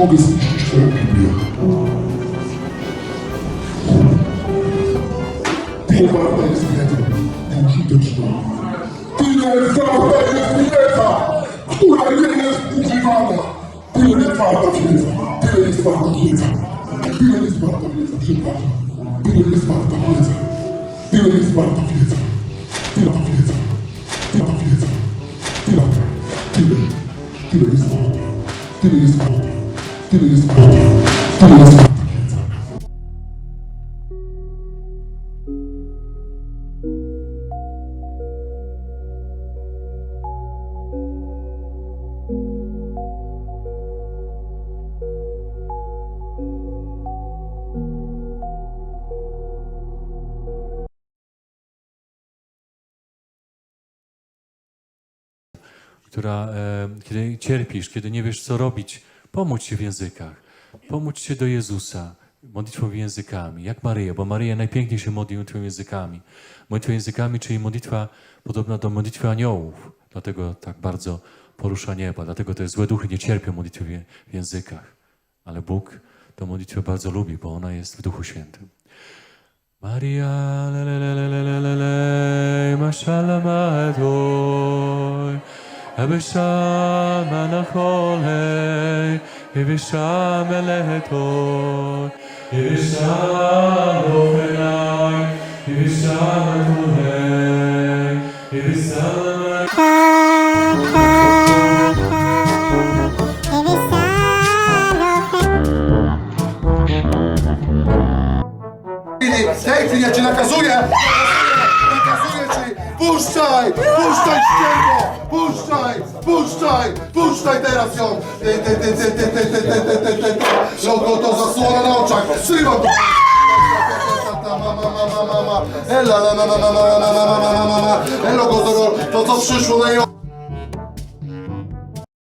mag es nicht, ich folge mir. Tes mains peuvent être un jour de joie. Tu ne sors pas de fièvre. Tu as une espouvante. Tu ne laisses pas ta fièvre. Tu ne laisses pas ta fièvre. Tu ne laisses pas ta fièvre. Je parle. Tu ne laisses pas ta fièvre. Tu ne laisses pas ta fièvre. Tu n'as pas fièvre. Tu n'as pas fièvre. Tu n'as pas. Tu ne laisses pas. Tu ne laisses pas. Tyle jest warta wiedza. która, e, kiedy cierpisz, kiedy nie wiesz, co robić, pomóż się w językach. Pomóż się do Jezusa modlitwą językami, jak Maryja, bo Maryja najpiękniej się modli modlitwą językami. Modlitwą językami, czyli modlitwa podobna do modlitwy aniołów. Dlatego tak bardzo porusza nieba. Dlatego te złe duchy nie cierpią modlitwy w językach. Ale Bóg tę modlitwę bardzo lubi, bo ona jest w Duchu Świętym. Maria, le le le le Hebesha manachol hey, Hebesha melehetoy, Hebesha ofenay, Hebesha manachol hey, Hebesha Dejcie, ja cię nakazuję! Puszczaj! Puszczaj ścierwo! Puszczaj! Puszczaj! Puszczaj teraz ją! Ty, ty, ty, ty, ty, ty, ty, ty, ty, ty, ty, ty. Logo to zasłona na oczach! Zrywam to! Mama, mama, mama, mama. Ela, la, la, la, la, la, la, la, la, la, la, la. Elo, Gozoro, to co przyszło na nią?